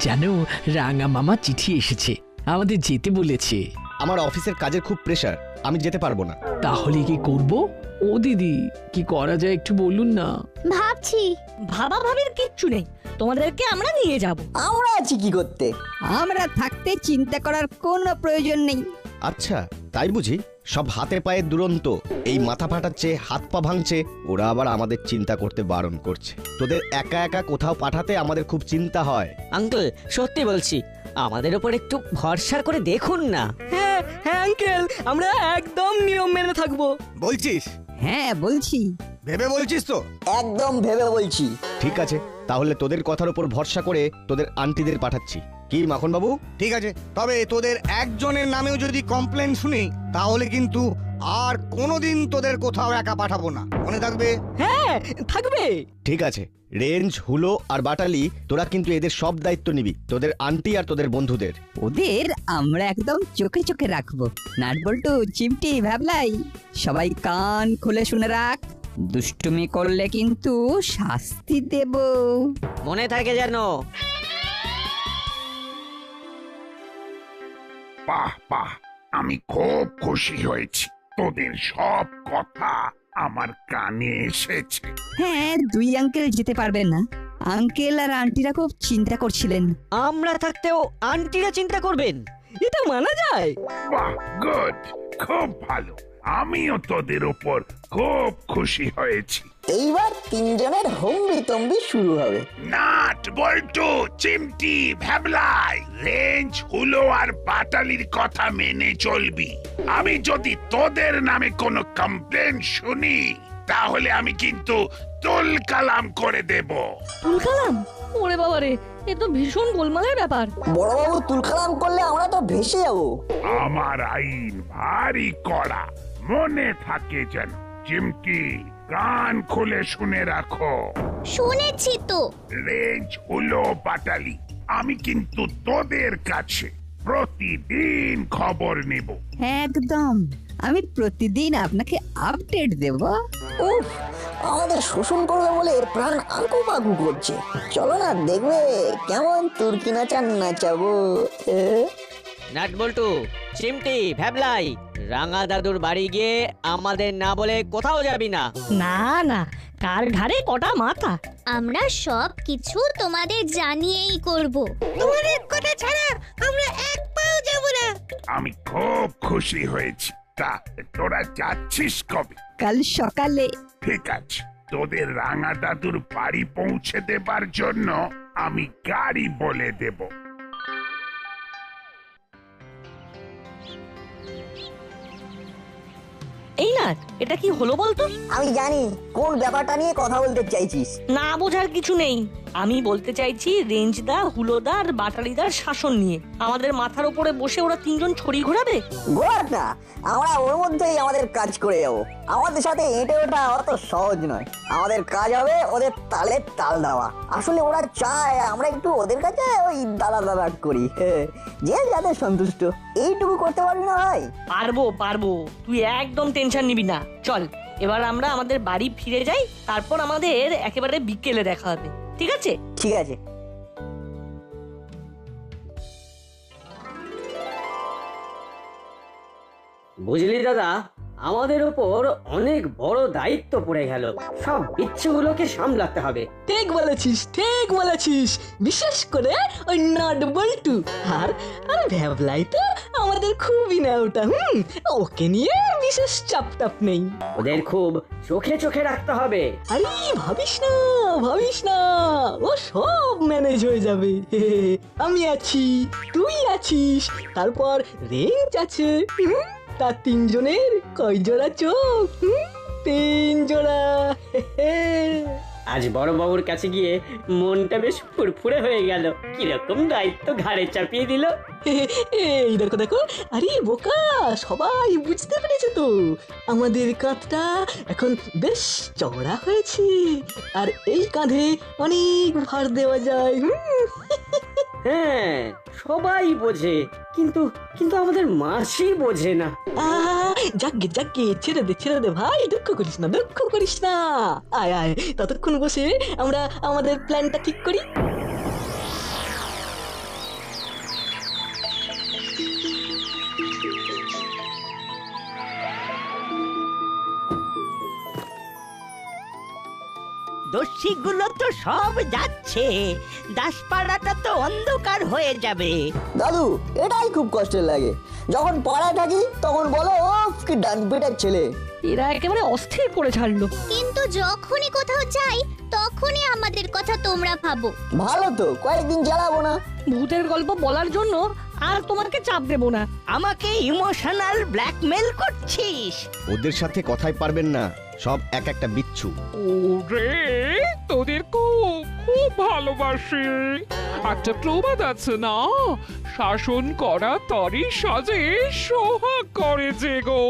জানো রাঙা মামা চিঠি এসেছে। আমাদের যেতে বলেছে। আমার অফিসের কাজের খুব প্রেশার আমি যেতে পারব না। তাহলে কি করব? ও দিদি কি করা যায় একটু বলুন না। ভাবছি। ভাবা ভাবির কিচ্ছু নেই। তোমাদেরকে আমরা নিয়ে যাব। আমরা আছি কি করতে? আমরা থাকতে চিন্তা করার কোনো প্রয়োজন নেই। আচ্ছা তাই বুঝি। সব হাতে পায়ে দুরন্ত। এই মাথা ফাটাচ্ছে হাত পা ভাঙছে ওরা আবার আমাদের চিন্তা করতে বারণ করছে। তোদের একা একা কোথাও পাঠাতে আমাদের খুব চিন্তা হয়। আঙ্কেল সত্যি বলছি আমাদের ওপর একটু ভরসা করে দেখুন না। হ্যাঁ হ্যাঁ আঙ্কেল আমরা একদম নিয়ম মেনে থাকব। বলছিস? হ্যাঁ বলছি। ভেবে বলছিস তো? একদম ভেবে বলছি। ঠিক আছে তাহলে তোদের কথার উপর ভরসা করে তোদের আন্টিদের পাঠাচ্ছি। কি মাখন বাবু ঠিক আছে তবে তোদের একজনের নামেও যদি কমপ্লেন শুনি তাহলে কিন্তু আর কোনোদিন তোদের কোথাও একা পাঠাবো না। মনে থাকবে? হ্যাঁ থাকবে। ঠিক আছে রেঞ্জ হুলো আর বাটালি তোরা কিন্তু এদের সব দায়িত্ব নিবি তোদের আন্টি আর তোদের বন্ধুদের। ওদের আমরা একদম চোখে চোখে রাখব। নাটবল্টু চিমটি ভাবলাই সবাই কান খুলে শুনে রাখ। দুষ্টুমি করলে কিন্তু শাস্তি দেব। মনে থাকে যেন বাহ বাহ আমি খুব খুশি হয়েছি। তোদের সব কথা আমার কানে এসেছে। হ্যাঁ দুই আঙ্কেল যেতে পারবেন না। আঙ্কেল আর আন্টিরা খুব চিন্তা করছিলেন। আমরা থাকতেও আন্টিরা চিন্তা করবেন। এটা মানা যায়। বাহ গুড খুব ভালো। আমিও তোদের উপর খুব খুশি হয়েছি। এইবার তিনজনের হম্বি তম্বি শুরু হবে। নাট বল্টু চিমটি ভ্যাবলাই রেঞ্জ হুলো আর পাটালির কথা মেনে চলবি। আমি যদি তোদের নামে কোনো কমপ্লেন শুনি তাহলে আমি কিন্তু তুল কালাম করে দেব। তুলকালাম ওরে বাবা রে এ তো ভীষণ গোলমালের ব্যাপার। বড়বাবু তুলকালাম করলে আমরা তো ভেসে যাব। আমার আইন ভারী কড়া মনে থাকে যেন চিমটি। কান খুলে শুনে রাখো। শুনেছি তো। রেঞ্জ হলো পাটালি আমি কিন্তু তোদের কাছে প্রতিদিন খবর নেব। একদম। আমি প্রতিদিন আপনাকে আপডেট দেব। উফ আমাদের শোষণ করবে বলে এর প্রাণ আঁকু পাকু করছে। চলো না দেখবে কেমন তুর্কি নাচান নাচাবো। নাট বল্টু চিমটি ভ্যাবলাই রাঙা দাদুর বাড়ি গিয়ে আমাদের না বলে কোথাও যাবি না। না না কার ঘাড়ে কটা মাথা? আমরা সব কিছু তোমাদের জানিয়েই করব। তোমাদের কথা ছাড়া আমরা এক পাও যাব না। আমি খুব খুশি হয়েছি। তা তোরা যাচ্ছিস কবে? কাল সকালে। ঠিক আছে তোদের রাঙা দাদুর বাড়ি পৌঁছে দেবার জন্য আমি গাড়ি বলে দেব। এই না এটা কি হলো বলতো? আমি জানি কোন ব্যাপারটা নিয়ে কথা বলতে চাইছিস। না বোঝার কিছু নেই। আমি বলতে চাইছি রেঞ্জদা হুলোদা আর বাটালিদার শাসন নিয়ে। আমাদের মাথার উপরে বসে ওরা তিনজন ছড়ি ঘোরাবে? গোয়ার না আমরা ওর মধ্যেই আমাদের কাজ করে যাব। আমাদের সাথে এঁটে ওঠা অত সহজ নয়। আমাদের কাজ হবে ওদের তালে তাল দেওয়া। আসলে ওরা চায় আমরা একটু ওদের কাছে ওই দাদা দাদা করি। যে যাদের সন্তুষ্ট। এইটুকু করতে পারবি না ভাই? পারব পারব। তুই একদম টেনশন নিবি না। চল এবার আমরা আমাদের বাড়ি ফিরে যাই তারপর আমাদের একেবারে বিকেলে দেখা হবে। ঠিক আছে? ঠিক আছে। বুঝলি দাদা আমাদের ওপর অনেক বড় দায়িত্ব পড়ে গেল। সব ইচ্ছেগুলোকে সামলাতে হবে। ঠিক বলেছিস ঠিক বলেছিস। বিশেষ করে ওই নট বল্টু। আর আর ভ্যাবলাই তো আমাদের খুবই না ওটা হুম? ওকে নিয়ে বিশেষ চাপ টাপ নেই। ওদের খুব চোখে চোখে রাখতে হবে। আরে ভাবিস না। ভাবিস না, ও সব ম্যানেজ হয়ে যাবে। আমি আছি, তুই আছিস, তারপর রেঞ্জ আছে তার তিনজনের কয় জোড়া চোখ তিন জোড়া। আজ বড় বাবুর কাছে গিয়ে মনটা বেশ ফুরফুরে হয়ে গেল। কীরকম দায়িত্ব ঘাড়ে চাপিয়ে দিল। এই দেখো দেখো। আরে, বোকা, সবাই বুঝতে পেরেছে তো? আমাদের কাঁধটা এখন বেশ চওড়া হয়েছে। আর এই কাঁধে অনেক ভার দেওয়া যায়। হ্যাঁ সবাই বোঝে কিন্তু কিন্তু আমাদের মাসি বোঝে না। আহ, যাকগে যাকগে ছেড়ে দে ছেড়ে দে ভাই দুঃখ করিস না দুঃখ করিস না। আয় আয় ততক্ষণ বসে আমরা আমাদের প্ল্যানটা ঠিক করি। দস্যিগুলো তো সব যাচ্ছে। দাসপাড়াটা তো অন্ধকার হয়ে যাবে। দাদু এটাই খুব কষ্টের লাগে। যখন পাড়ায় থাকি তখন বলো ও কি ডান পিটার ছেলে। এরা একেবারে অস্থির করে ছাড়লো। কিন্তু যখনই কোথাও যাই তখনই আমাদের কথা তোমরা ভাবো। ভালো তো কয়েকদিন জ্বালাবো না। ভূতের গল্প বলার জন্য আর তোমাকে চাপ দেবো না। আমাকে ইমোশনাল ব্ল্যাকমেল করছিস। ওদের সাথে কথাই পারবেন না। সব এক একটা বিচ্ছু। ওরে তোদের খুব খুব ভালোবাসি। একটা প্রবাদ আছে না? শাসন করা তরি সাজে সোহাগ করে যে গো।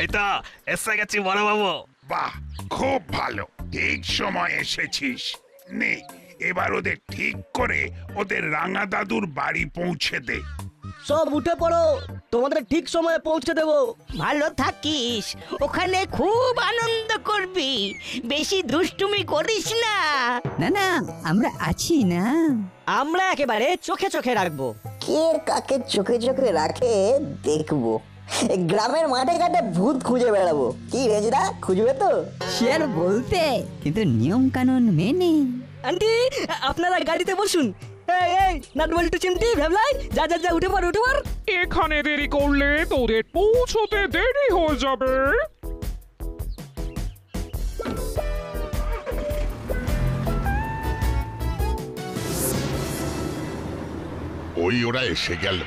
এই তো এসে গেছি বড় বাবু বাহ খুব ভালো। ঠিক সময় এসেছিস। নে এবার ওদের ঠিক করে ওদের রাঙা দাদুর বাড়ি পৌঁছে দে। সব উঠে পড়ো। তোমাদের ঠিক সময়ে পৌঁছে দেবো। ভালো থাকিস। ওখানে খুব আনন্দ করবি। বেশি দুষ্টুমি করিস না। না না আমরা আছি না। আমরা একেবারে চোখে চোখে রাখব। কে কাকে চোখে চোখে রাখে দেখব। গ্রামের মাঠে ঘাটে ভূত খুঁজে বেড়াবো। কি রেজরা খুঁজবে তো? সে আর বলতে কিন্তু নিয়ম কানুন মেনে। আন্টি আপনারা গাড়িতে বসুন। এই এই নাটবল্টু চিমটি ভেবলাই যা যা যা উঠে পড় উঠে পড়। এখানে দেরি করলে তোদের পৌঁছতে দেরি হয়ে যাবে। ওই ওরা এসে গেল।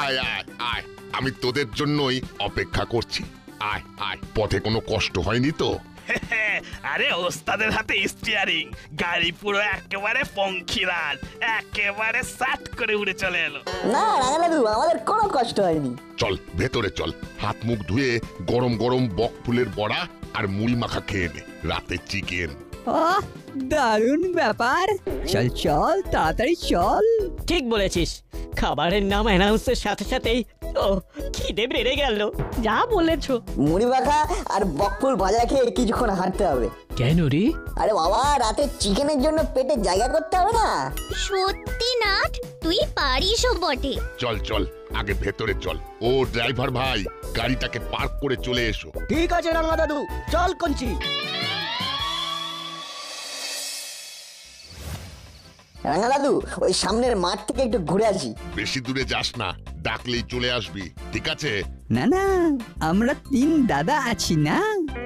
আয় আয় আয় আমি তোদের জন্যই অপেক্ষা করছি। আয় আয় পথে কোনো কষ্ট হয়নি তো? আরে ওস্তাদের হাতে স্টিয়ারিং গাড়ি পুরো একেবারে পঙ্খিলাল একেবারে সাট করে উড়ে চলে এলো। না রাঙালাদু আমাদের কোনো কষ্ট হয়নি। চল ভেতরে চল হাত মুখ ধুয়ে গরম গরম বক ফুলের বড়া আর মুড়ি মাখা খেয়ে নে রাতে চিকেন ও দারুণ ব্যাপার। চল চল তাড়াতাড়ি চল। ঠিক বলেছিস খাবারের নাম অ্যানাউন্সের সাথে সাথেই ও খিদে বেড়ে গেল? যা বলেছ। মুড়ি আর বকফুল ভাজা খেয়ে কিছুক্ষণ হাঁটতে হবে। কেন রে? আরে বাবা রাতে চিকেনের জন্য পেটে জায়গা করতে হবে না? সত্যি নাট তুই পারিসও বটে। চল চল আগে ভেতরে চল। ও ড্রাইভার ভাই গাড়িটাকে পার্ক করে চলে এসো। ঠিক আছে রাঙা দাদু চল কঞ্চি। রাঙালাদু ওই সামনের মাঠ থেকে একটু ঘুরে আসি। বেশি দূরে যাস না। ডাকলেই চলে আসবি ঠিক আছে? না না আমরা তিন দাদা আছি না?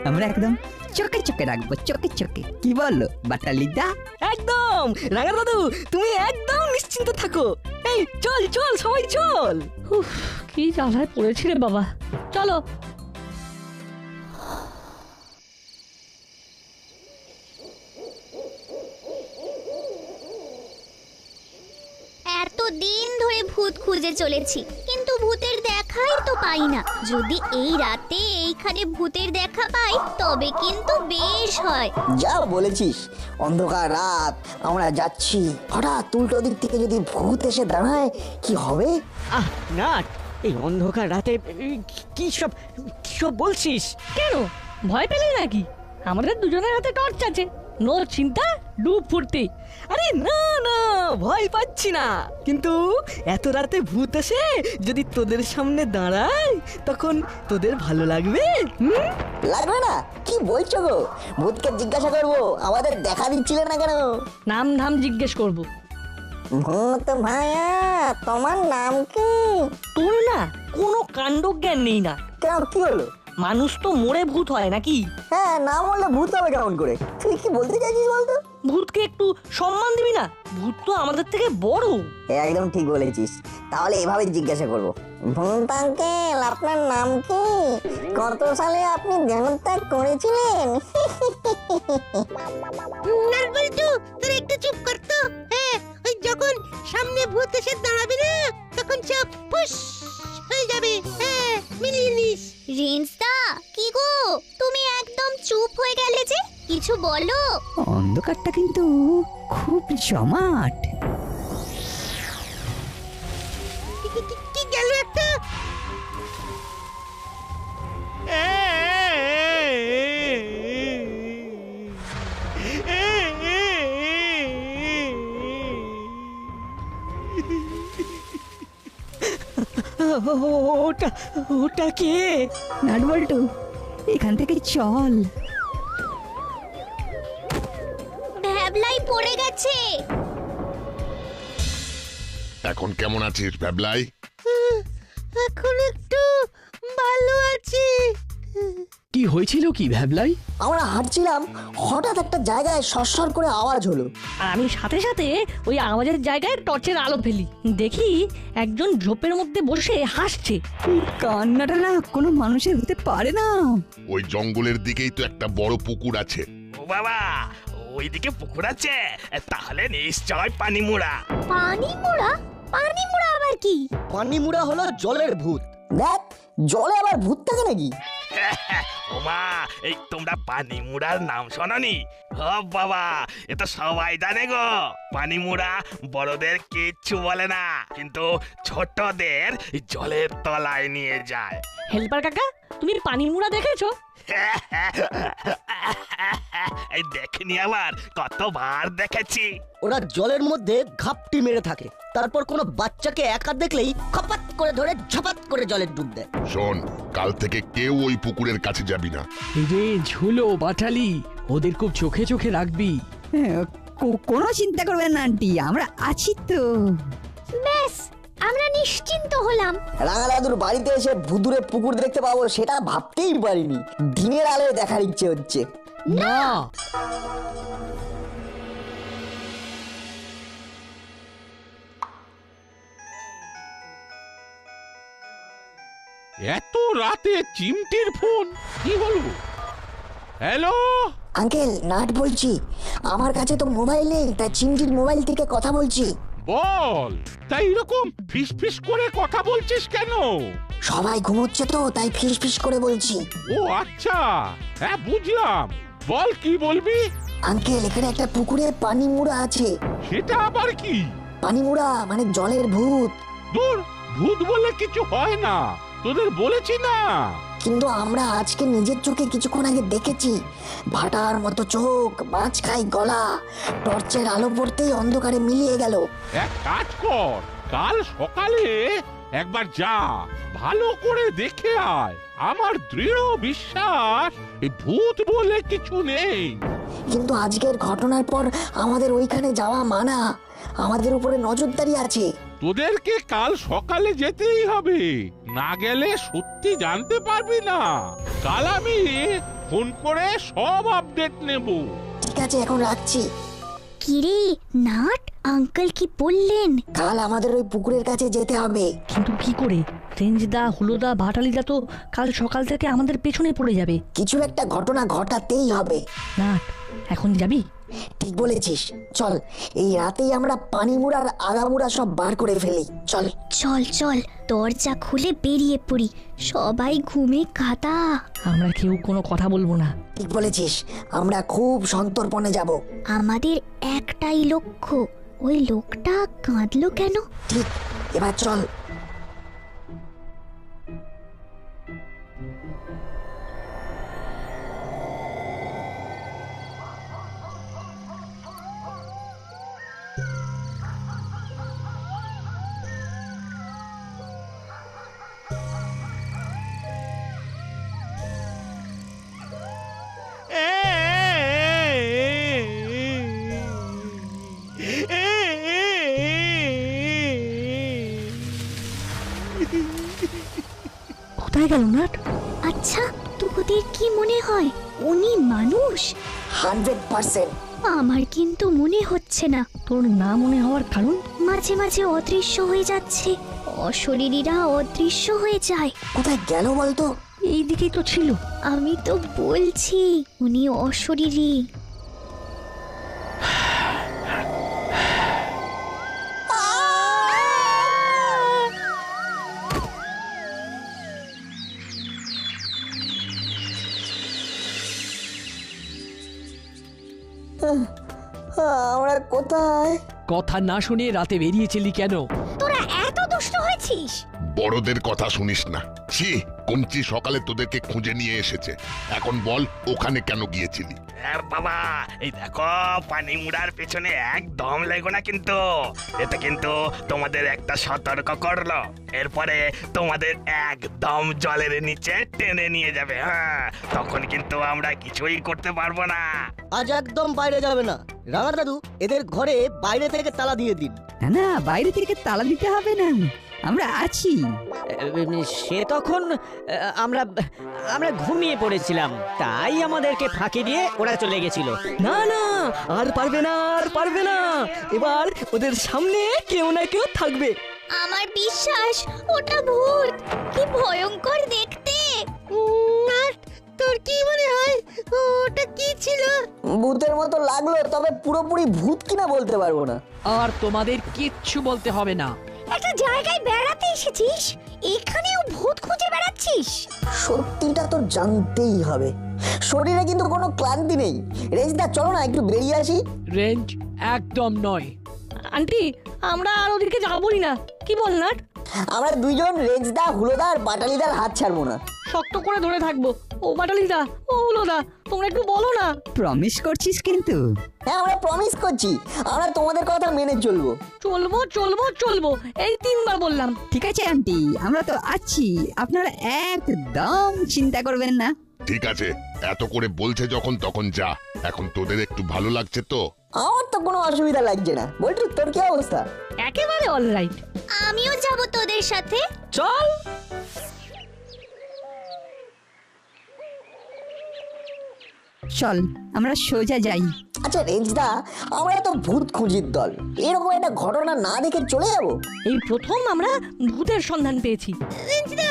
আমরা একদম চোখে চোখে রাখব চোখে চোখে। কি বলো বাটালিদা? একদম! রাঙা দাদু তুমি একদম নিশ্চিন্ত থাকো। এই চল চল সবাই চল! উফ কি জ্বালায় পড়েছি রে বাবা। চলো। এত দিন ধরে ভূত খুঁজে চলেছি। কিন্তু ভূতের দেখাই তো পাই না। যদি এই রাতে এইখানে ভূতের দেখা পাই তবে কিন্তু বেশ হয়। যা বলেছিস অন্ধকার রাত আমরা যাচ্ছি। হঠাৎ উল্টো দিক থেকে যদি ভূত এসে দাঁড়ায় কি হবে? আহ না এই অন্ধকার রাতে এই, কি সব কি সব বলছিস? কেন? ভয় পেলে নাকি? আমাদের দুজনের হাতে টর্চ আছে। নো চিন্তা ডুব ফুর্তি আরে না না ভয় পাচ্ছি না। কিন্তু এত রাতে ভূত এসে যদি তোদের সামনে দাঁড়ায় তখন তোদের ভালো লাগবে? হুম? লাগবে না? কি বলছো গো? ভূতকে জিজ্ঞাসা করব আমাদের দেখা দিচ্ছিলে না কেন? নাম ধাম জিজ্ঞেস করব। ভূত ভাইয়া তোমার নাম কি? তোর না কোনো কাণ্ড জ্ঞান নেই না। কেন কি হলো? মানুষ তো মরে ভূত হয় নাকি? হ্যাঁ না বললে ভূত হবে কেমন করে? তুই কি বলতে চাইছিস বলতো? ভূতকে একটু সম্মান দিবি না? ভূত তো আমাদের থেকে বড়। একদম ঠিক বলেছিস। তাহলে এভাবে জিজ্ঞাসা করব। ভূত আঙ্কেল আপনার নাম কি? কত সালে আপনি দেহত্যাগ করেছিলেন? নালবল্টু তোর একটু চুপ কর অন্ধকারটা কিন্তু খুব জমাট কি- কি- কি গেল একটা? ওটা ওটা কে? নাটবল্টু এখান থেকে চল। ভ্যাবলাই পড়ে গেছে। এখন কেমন আছিস ভ্যাবলাই? এখন একটু ভালো আছি। কি হয়েছিল কি ভ্যাবলাই? আমরা হাঁটছিলাম হঠাৎ একটা জায়গায় সরসর করে আওয়াজ হলো। আর আমি সাথে সাথে ওই আওয়াজের জায়গায় টর্চের আলো ফেলি। দেখি একজন ঝোপের মধ্যে বসে হাসছে। কান্নাটা না কোনো মানুষের হতে পারে না। ওই জঙ্গলের দিকেই তো একটা বড় পুকুর আছে। ও বাবা ওইদিকে পুকুর আছে তাহলে নিশ্চয় পানি মুড়া পানি মোড়া পানি মোড়া আবার কি? পানিমুড়া হলো জলের ভূত। দেখ জলে আবার ভূত থাকে নাকি? ওমা এই তোমরা পানি মুড়ার নাম শোনি ও বাবা এ তো সবাই জানে গো। পানি মুড়া বড়দের কিচ্ছু বলে না কিন্তু ছোটদের জলের তলায় নিয়ে যায়। হেল্পার কাকা তুমি পানির মুড়া দেখেছ? এই দেখিনি আবার কতবার দেখেছি। ওরা জলের মধ্যে ঘাপটি মেরে থাকে। তারপর কোনো বাচ্চাকে একা দেখলেই খপাত করে ধরে ঝপাত করে জলে ডুব দেয়। শোন কাল থেকে কেউ ওই পুকুরের কাছে যাবি না। রে ঝুলো বাটালি ওদের খুব চোখে চোখে রাখবি। হ্যাঁ, কোনো চিন্তা করবেন না আন্টি আমরা আছি তো। ব্যাস আমরা নিশ্চিন্ত হলাম। রাঙা দাদুর বাড়িতে এসে ভুতুরে পুকুর দেখতে পাবো সেটা ভাবতেই পারিনি। দিনের আলোয় দেখার ইচ্ছে হচ্ছে। না! এত রাতে চিমটির ফোন? কি হলো? হ্যালো? আঙ্কেল নাট বলছি। আমার কাছে তো মোবাইল নেই তাই চিমটির মোবাইল থেকে কথা বলছি। বল তাই এরকম ফিস ফিস করে কথা বলছিস কেন? সবাই ঘুমোচ্ছে তো তাই ফিস ফিস করে বলছি। ও আচ্ছা। হ্যাঁ বুঝলাম। বল কি বলবি? আঙ্কেল এখানে একটা পুকুরে পানি মুড়া আছে। সেটা আবার কি? পানি মুড়া মানে জলের ভূত। দূর ভূত বলে কিছু হয় না। তোদের বলেছি না। কিন্তু আমরা আজকে নিজের চোখে কিছুক্ষণ আগে দেখেছি। ভাটার মতো চোখ মাছ খাই গলা টর্চের আলো পড়তেই অন্ধকারে মিলিয়ে গেল। এক কাজ কর কাল সকালে একবার যা ভালো করে দেখে আয়। আমার দৃঢ় বিশ্বাস এই ভূত বলে কিছু নেই। কিন্তু আজকের ঘটনার পর আমাদের ওইখানে যাওয়া মানা। আমাদের উপরে নজরদারি আছে। তোদেরকে কাল সকালে যেতেই হবে। না গেলে সত্যি জানতে পারবি না। কাল আমি ফোন করে সব আপডেট নেব। ঠিক আছে এখন রাখছি। কিরে নাট আঙ্কেল কি বললেন? কাল আমাদের ওই পুকুরের কাছে যেতে হবে। কিন্তু কি করে? রেঞ্জদা হুলোদা ভাটালিদা তো কাল সকাল থেকে আমাদের পেছনে পড়ে যাবে। কিছু একটা ঘটনা ঘটাতেই হবে। নাট এখন যাবি? ঠিক বলেছিস। চল এই রাতেই আমরা পানি মুড়ার আগামুড়া সব বার করে ফেলি। চল। চল চল দরজা খুলে বেরিয়ে পড়ি। সবাই ঘুমে কাতা আমরা কেউ কোনো কথা বলব না। ঠিক বলেছিস আমরা খুব সন্তর্পণে যাব। আমাদের একটাই লক্ষ্য। ওই লোকটা কাঁদলো কেন? ঠিক এবার চল। কোথায় গেল নাট আচ্ছা তোদের কি মনে হয়? উনি মানুষ? Hundred percent. আমার কিন্তু মনে হচ্ছে না। তোর না মনে হওয়ার কারণ? মাঝে মাঝে অদৃশ্য হয়ে যাচ্ছে। অশরীরীরা অদৃশ্য হয়ে যায়। কোথায় গেল বলতো? এই দিকেই তো ছিল। আমি তো বলছি উনি অশরীরী। আমরা কোথায়? কথা না শুনে রাতে বেরিয়েছিলি কেন? তোরা এত দুষ্ট হয়েছিস। বড়দের কথা শুনিস না। ছি। কমচি সকালে তোদেরকে খুঁজে নিয়ে এসেছে। এখন বল ওখানে কেন গিয়েছিলি? আর বাবা এই দেখো পানি মুড়ার পেছনে একদম লেগো না কিন্তু। এতে কিন্তু তোমাদের একটা সতর্ক করল। এরপরে তোমাদের একদম জলের নিচে টেনে নিয়ে যাবে হ্যাঁ। তখন কিন্তু আমরা কিছুই করতে পারব না। আজ একদম বাইরে যাবে না। রাঙা দাদু এদের ঘরে বাইরে থেকে তালা দিয়ে দিন। না না বাইরে থেকে তালা দিতে হবে না। আমরা আছি। সে তখন আহ, আমরা আমরা ঘুমিয়ে পড়েছিলাম। তাই আমাদেরকে ফাঁকি দিয়ে ওরা চলে গেছিল। না না আর পারবে না আর পারবে না। এবার ওদের সামনে কেউ না কেউ থাকবে। আমার বিশ্বাস ওটা ভূত। কি ভয়ঙ্কর দেখতে। আর তোর কি মনে হয়? ওটা কি ছিল? ভূতের মতো লাগল তবে পুরোপুরি ভূত কিনা বলতে পারব না। আর তোমাদের কিচ্ছু বলতে হবে না। একটা জায়গায় বেড়াতে এসেছিস? এখানেও ভূত খুঁজে বেড়াচ্ছিস? সত্যিটা তো জানতেই হবে। শরীরে কিন্তু কোনো ক্লান্তি নেই। রেজদা চলো না একটু বেরিয়ে আসি। রেঞ্জ একদম নয়। আন্টি আমরা আর ওদিকে যাবই না। কি বল নাট? আমরা দুইজন রেজদা হুলোদা আর বাটালিদার হাত ছাড়বো না। শক্ত করে ধরে থাকব। ও বাটালিদা ও হলোদা। তোমরা একটু বলো না। প্রমিস করছিস কিন্তু। হ্যাঁ আমরা প্রমিস করছি। আমরা তোমাদের কথা মেনে চলবো। চলবো চলবো চলবো। এই তিনবার বললাম। ঠিক আছে আন্টি আমরা তো আছি। আপনারা একদম চিন্তা করবেন না। ঠিক আছে এত করে বলছে যখন তখন যা। এখন তোদের একটু ভালো লাগছে তো? আমার তো কোনো অসুবিধা লাগছে না। বলটু তোর কি অবস্থা? একেবারে অল রাইট আমিও যাব তোদের সাথে। চল। চল আমরা সোজা যাই। আচ্ছা রেজদা আমরা তো ভূত খুঁজির দল। এরকম একটা ঘটনা না দেখে চলে যাব? এই প্রথম আমরা ভূতের সন্ধান পেয়েছি। রেঞ্জদা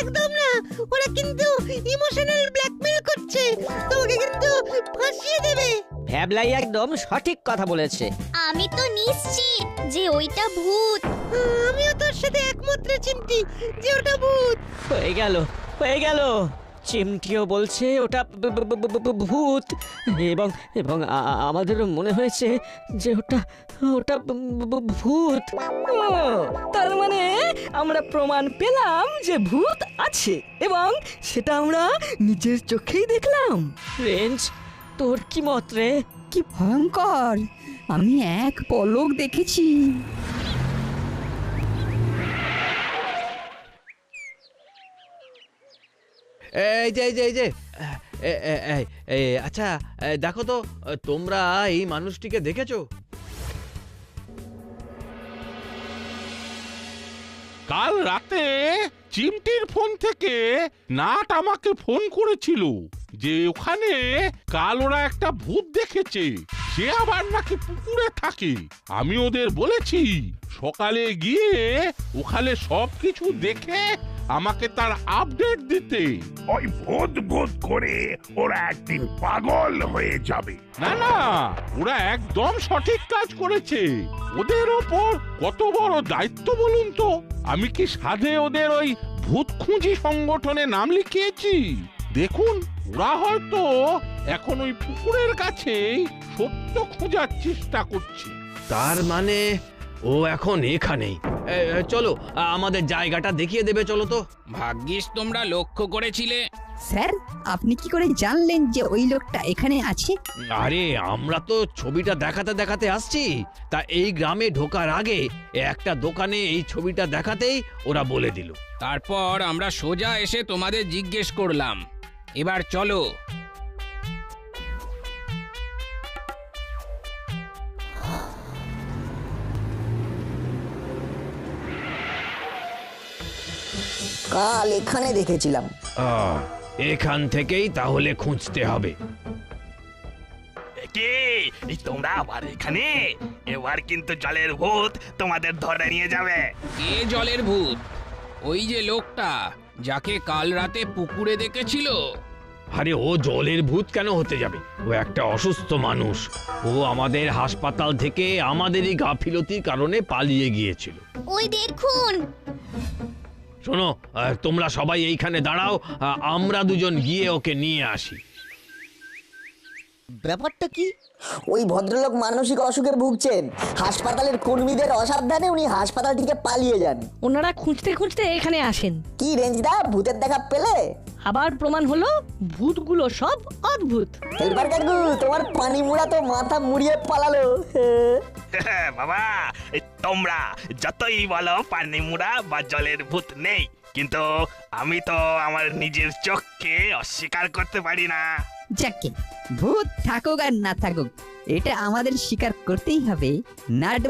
একদম না। ওরা কিন্তু ইমোশনাল ব্ল্যাকমেল করছে। তোমাকে কিন্তু ফাঁসিয়ে দেবে। ভ্যাবলাই একদম সঠিক কথা বলেছে। আমি তো নিশ্চিত যে ওইটা ভূত। আমিও তোর সাথে একমত রে চিমটি যে ওটা ভূত। হয়ে গেল হয়ে গেল। চিমটিও বলছে ওটা ভূত। এবং এবং আমাদেরও মনে হয়েছে যে ওটা ওটা ভূত। তার মানে আমরা প্রমাণ পেলাম যে ভূত আছে এবং সেটা আমরা নিজের চোখেই দেখলাম। রেঞ্জ তোর কি মত রে? কি ভয়ঙ্কর! আমি এক পলক দেখেছি। এই যে এই যে এই যে আচ্ছা দেখো তো, তোমরা এই মানুষটিকে দেখেছ? কাল রাতে চিমটির ফোন থেকে নাট আমাকে ফোন করেছিল যে ওখানে কাল ওরা একটা ভূত দেখেছে। সে আবার নাকি পুকুরে থাকে। আমি ওদের বলেছি, সকালে গিয়ে ওখানে সবকিছু দেখে আমাকে তার আপডেট দিতে। ওই ভূত ভূত করে ওরা একদিন পাগল হয়ে যাবে। না না ওরা একদম সঠিক কাজ করেছে। ওদের ওপর কত বড় দায়িত্ব বলুন তো? আমি কি সাধে ওদের ওই ভূত খুঁজি সংগঠনে নাম লিখিয়েছি? দেখুন ওরা হয়তো এখন ওই পুকুরের কাছেই সত্য খোঁজার চেষ্টা করছে। তার মানে ও এখন এখানেই। এ, এ, চলো আ, আমাদের জায়গাটা দেখিয়ে দেবে চলো তো। ভাগ্যিস তোমরা লক্ষ্য করেছিলে। স্যার আপনি কি করে জানলেন যে ওই লোকটা এখানে আছে? আরে আমরা তো ছবিটা দেখাতে দেখাতে আসছি। তা এই গ্রামে ঢোকার আগে একটা দোকানে এই ছবিটা দেখাতেই ওরা বলে দিল। তারপর আমরা সোজা এসে তোমাদের জিজ্ঞেস করলাম। এবার চলো। কাল এখানে দেখেছিলাম। আহ, এখান থেকেই তাহলে খুঁজতে হবে। কে? এই তোমরা আবার এখানে? এবার কিন্তু জলের ভূত তোমাদের ধরে নিয়ে যাবে। কে জলের ভূত? ওই যে লোকটা যাকে কাল রাতে পুকুরে দেখেছিল। আরে ও জলের ভূত কেন হতে যাবে? ও একটা অসুস্থ মানুষ। ও আমাদের হাসপাতাল থেকে আমাদেরই গাফিলতির কারণে পালিয়ে গিয়েছিল। ওই দেখুন। শোনো তোমরা সবাই এইখানে দাঁড়াও আমরা দুজন গিয়ে ওকে নিয়ে আসি। ব্যাপারটা কি? ওই ভদ্রলোক মানসিক অসুখে ভুগছেন। হাসপাতালের কর্মীদের অসাবধানে উনি হাসপাতাল থেকে পালিয়ে যান। ওনারা খুঁজতে খুঁজতে এখানে আসেন। কি রেঞ্জদা ভূতের দেখা পেলে? আবার প্রমাণ হলো ভূতগুলো সব অদ্ভুত। হেলপার কাকু তোমার পানি মুড়া তো মাথা মুড়িয়ে পালালো। বাবা তোমরা যতই বলো পানি মুড়া বা জলের ভূত নেই কিন্তু আমি তো আমার নিজের চোখকে অস্বীকার করতে পারি না। যাকে ভূত থাকুক আর না থাকুক, এটা আমাদের স্বীকার করতেই হবে। নাট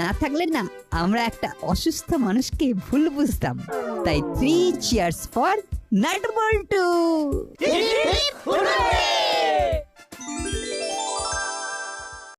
না থাকলে না, আমরা একটা অসুস্থ মানুষকে ভুল বুঝতাম। তাই three cheers for nut Boltu